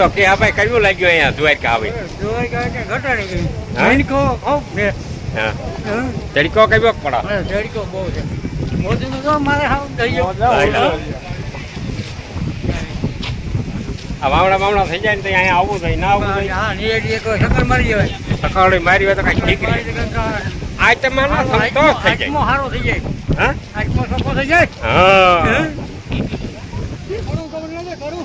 તો કે ભાઈ કયું લાગ્યું અહીંયા દ્વારકા આવી? ઘટાડી ગઈ. હા? ખૂબ છે? તડકો કયો પડો? તડકો બહુ છે. મોદીનું તો મારે આ વાવડા વાવડા થઈ જાય ને તો અહીંયા આવવું થાય ના આવવું થાય. હા નિયતિ તો ચક્કર મારી હોય. સકાળે મારી હોય તો કઈ ઠીક નહીં આ તમે સંતોષ થઈ જાય. હારો થઈ જાય. હા? આત્મો સફો થઈ જાય. હા કરું કરું લાગે કરું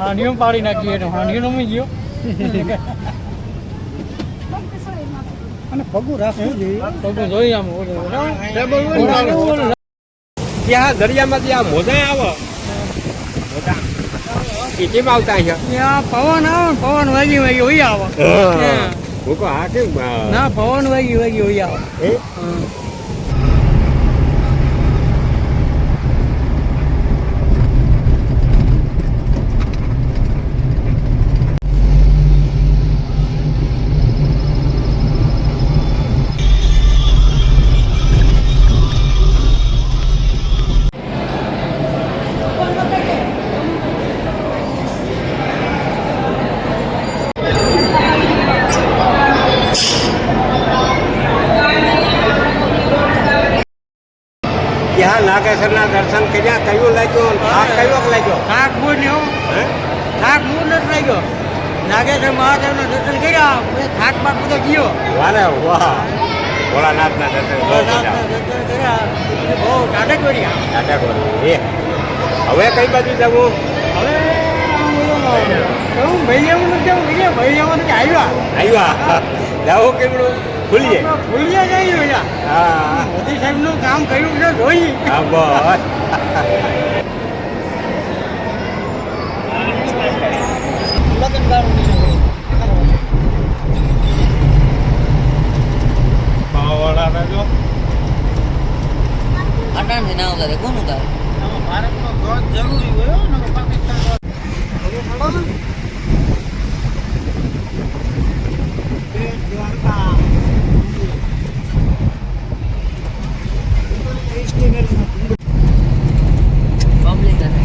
હાનિયો પાડી નાખીએ તો હાંડીઓ રમી ગયો. અને પગું રાખવું જોઈએ. પગું જોઈ આમ. ત્યાં દરિયામાંથી આ મોજા આવે. મોજા. કેમ આવતા અહીંયા? ત્યાં પવન આવે પવન વાગી વાગી હોય આવે? ના પવન વાગી વાગી હોય આવે. ત્યાં દર્શન કર્યા કયું લાગ્યું? થાક કયો લાગ્યો? થાક બહુ ને હું? થાક બહુ નથી લાગ્યો. નાગેશ્વર મહાદેવના દર્શન કર્યા મેં થાક બાક બધો ગયો. વારે વાહ. ભોળાનાથના દર્શન દર્શન કર્યા બહુ ટાઢે કર્યા ટાટા કરી. એ હવે કઈ બાજુ જવું? હવે હું ભાઈ એવું નથી જવું ભાઈ એવું નથી આવ્યા. આવ્યા? જાઓ કેમડું ખુલીએ. ભૂલીએ જઈ રહ્યા હા. મોદી સાહેબનું કામ કર્યું છે જોઈ. હા બસ. પાવાવાળાને જો. અટાણથી ના ઉતારે. કોણ ઉતારે? ભારતનો ધ્વજ જરૂરી હોય ને પાકિસ્તાન પબ્લિક અને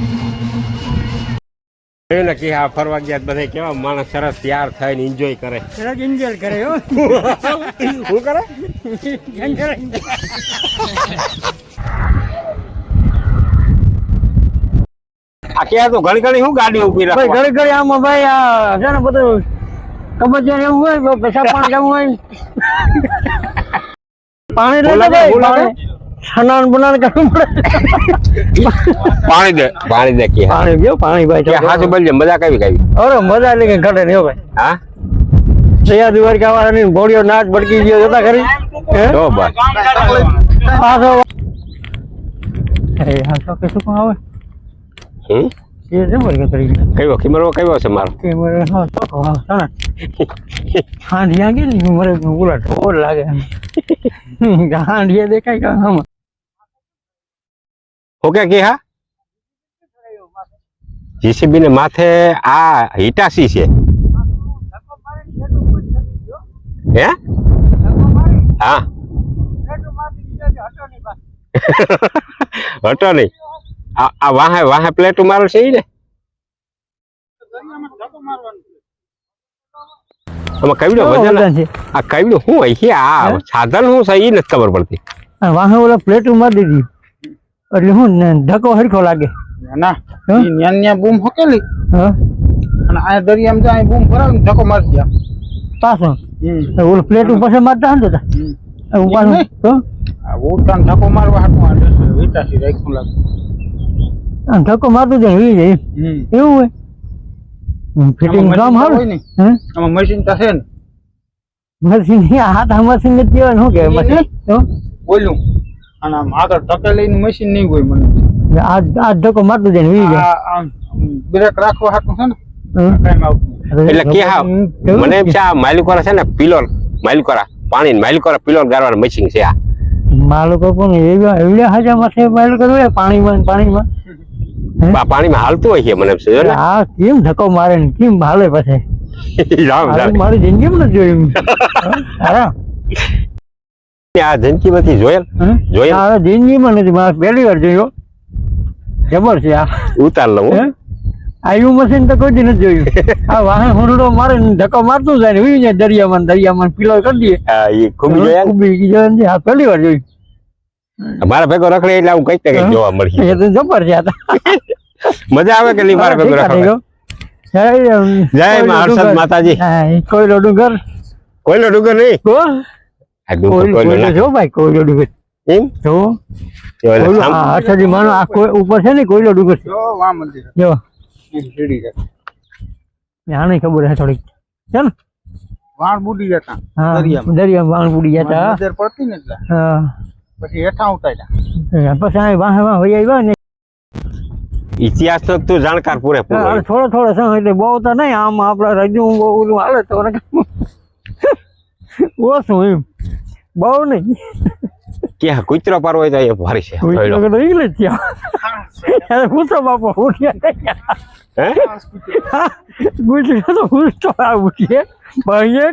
કે આ ફરવા ગયા બધા કેવા માણસ સરસ તૈયાર થઈને એન્જોય કરે. સરસ એન્જોય કરે હો. શું કરે? આ ક્યાં તો ઘણી ઘણી શું ગાડી ઊભી રાખે ઘણી ઘણી આમાં ભાઈ આ છે ને બધું કબજિયા એવું હોય પૈસા પણ જવું હોય. પાણી લઈ લે ભાઈ. સ્નાન બનાન કરવું પડે પાણી દે પાણી દે કે પાણી ગયો પાણી ભાઈ કે હાથ બોલજે મજા કેવી કેવી અરે મજા એટલે કઈ ઘટે નહીં હો ભાઈ હા સૈયા દ્વારકા વાળાની ઘોડીઓ નાચ ભડકી ગયો જતા ખરી હે? જો બસ પાછો એ હાસો કે શું આવે હમ એ જબર કે કરી કયો ખીમરવો કયો છે મારો કે મરે હા તો હા સણા હાંડિયા કે નહીં મરે બોલા ઢોર લાગે હાંડિયા દેખાય કે આમાં ઓકે કે હા જીસીબી ને માથે આ હિટાસી છે હે હા હટો નહીં આ આ વાહે વાહે પ્લેટ મારો છે ઈ ને આમાં કઈડો વજન છે આ કઈડો શું હોય છે આ હે? સાધન શું છે ઈ નથી ખબર પડતી વાહે ઓલા પ્લેટ મારી દીધી એટલે હું ધક્કો હરખો લાગે. ના ન્યા ન્યા બૂમ હકેલી. હા? અને આ દરિયામાં જાય બૂમ ભરાવે ધક્કો મારી ગયા. પાછો? ઓલું પ્લેટ ઉપર મારતા હતા ઉપર ઉડતાને ધક્કો મારવા હાથમાં ડસ રાખ્યું લાગે. ધક્કો મારતું જાય એવી જાય એવું હોય? ફિટિંગ કામ હારું હોય ને. આમાં મશીન તો છે ને. મશીન હાથ આ મશીન નથી કહેવાય શું કે મશીન બોલું અને આમ આગળ ધકેલીને મશીન નહીં હોય મને. આ આ ધક્કો મારતું જાય વી જાય આ આમ બ્રેક રાખવા હાટું છે ને. એટલે કે હા મને એમ છે આ માલિકોરા છે ને પિલોર માલિકોરા પાણી માલિકોરા પિલોર ગારવાનું મશીન છે આ. માલુકો પણ એવા એવડે હાજામાં છે માલુકો તો પાણીમાં પાણીમાં? આ પાણીમાં હાલતું હોય છે મને ને. આ કેમ ધક્કો મારે ને કેમ હાલે પછી? મારી જિંદગીમાં નથી જોયું હા? આ જિંદગીમાંથી જોયેલ? જોયેલ? આ જિંદગીમાં નથી મારે પહેલી વાર જોયો. જબર છે આ. ઉતાર લઉં હે? આયું મશીન તો કોઈ દી નથી જોયું. આ વાહન હુંડો મારે ધક્કો મારતું જાય ને ઉઈ જાય દરિયામાં દરિયામાં પીલો કરી દઈએ. હા એ ખૂબ જોયા ખૂબી જોયા આ પહેલી વાર જોયું. મારા ભેગો રખડે એટલે હું કંઈક કઈ જોવા મળી એ તો જબર છે આ મજા આવે કે મારા ભેગો રખડે? જય જય મા હર્ષદ માતાજી. કોયલો ડુંગર. કોઈનો ડુંગર નહીં? જો ભાઈ કોયલો ડુંગર એમ જો. માનો આ કોઈ ઉપર છે ને કોયલો ડુંગર છે જો વા મંદિર. જો. સીડી છે. આને ખબર હે થોડીક. ને? વાણ બુડી જતા હા દરિયામાં. દરિયામાં વાણ બુડી જતા. નજર પડતી ને એટલે. હા. પછી હેઠા ઉતાર્યા. પછી આ વાહ વાહ વહી આવ્યા ને. ઇતિહાસ તો તું જાણકાર પૂરેપૂરો. થોડો થોડો સમય એટલે બહુ તો નહીં આમ આપડે રજુ બહુ ઓલું હાલે તો ઓછું એમ. બહુ નહીં. ક્યાં? કૂતરો પાર હોય તો એ ભારી છે. કોઈ તો ઈ ત્યાં. કુતરો બાપો ઉઠ્યા હે? ગુજરાત તો પૂછતો આ ઉઠીએ ભાઈએ